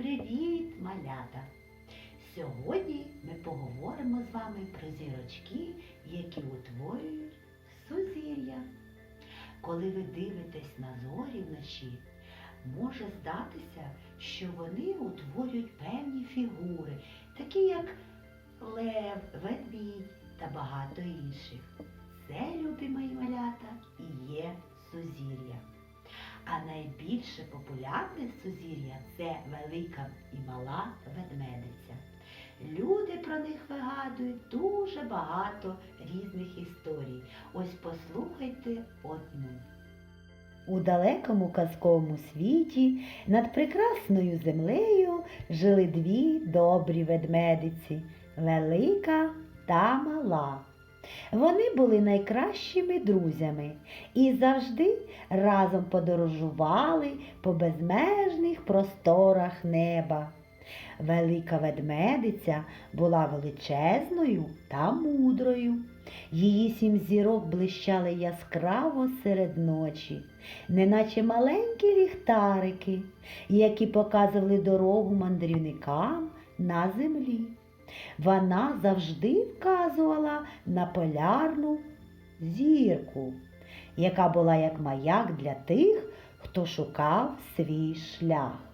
Привіт, малята! Сьогодні ми поговоримо з вами про зірочки, які утворюють сузір'я. Коли ви дивитесь на зорі вночі, може здатися, що вони утворюють певні фігури, такі як лев, ведмідь та багато інших. Це, любі мої малята, і є сузір'я. А найбільше популярне сузір'я це велика і мала ведмедиця. Люди про них вигадують дуже багато різних історій. Ось послухайте одну. У далекому казковому світі над прекрасною землею жили дві добрі ведмедиці велика та мала. Вони були найкращими друзями і завжди разом подорожували по безмежних просторах неба. Велика ведмедиця була величезною та мудрою. Її сім зірок блищали яскраво серед ночі, неначе маленькі ліхтарики, які показували дорогу мандрівникам на землі. Вона завжди вказувала на полярну зірку, яка була як маяк для тих, хто шукав свій шлях.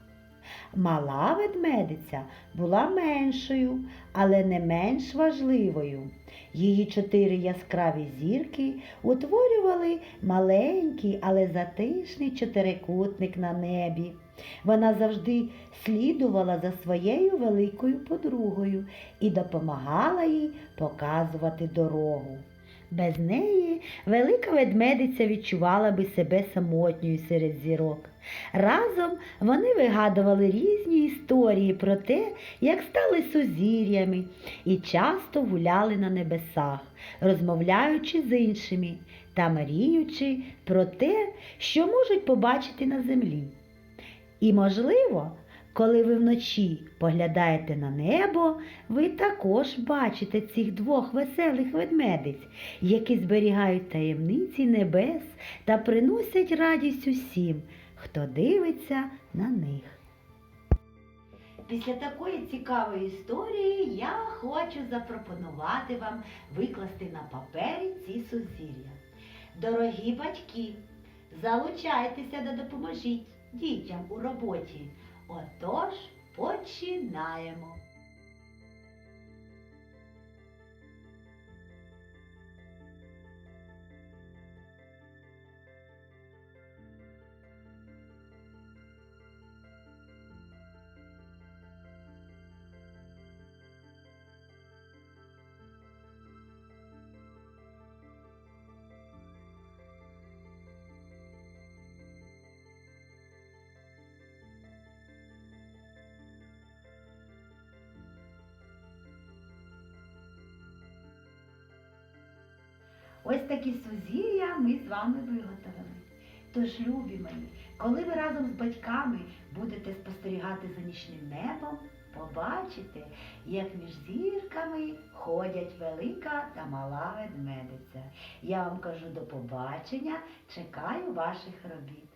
Мала ведмедиця була меншою, але не менш важливою. Її чотири яскраві зірки утворювали маленький, але затишний чотирикутник на небі. Вона завжди слідувала за своєю великою подругою і допомагала їй показувати дорогу. Без неї велика ведмедиця відчувала би себе самотньою серед зірок. Разом вони вигадували різні історії про те, як стали сузір'ями, і часто гуляли на небесах, розмовляючи з іншими та мріючи про те, що можуть побачити на землі. І, можливо, коли ви вночі поглядаєте на небо, ви також бачите цих двох веселих ведмедиць, які зберігають таємниці небес та приносять радість усім, хто дивиться на них. Після такої цікавої історії я хочу запропонувати вам викласти на папері ці сузір'я. Дорогі батьки, залучайтеся та допоможіть дітям у роботі. Отож, починаємо. Ось такі сузір'я ми з вами виготовили. Тож, любі мої, коли ви разом з батьками будете спостерігати за нічним небом, побачите, як між зірками ходять велика та мала ведмедиця. Я вам кажу до побачення, чекаю ваших робіт.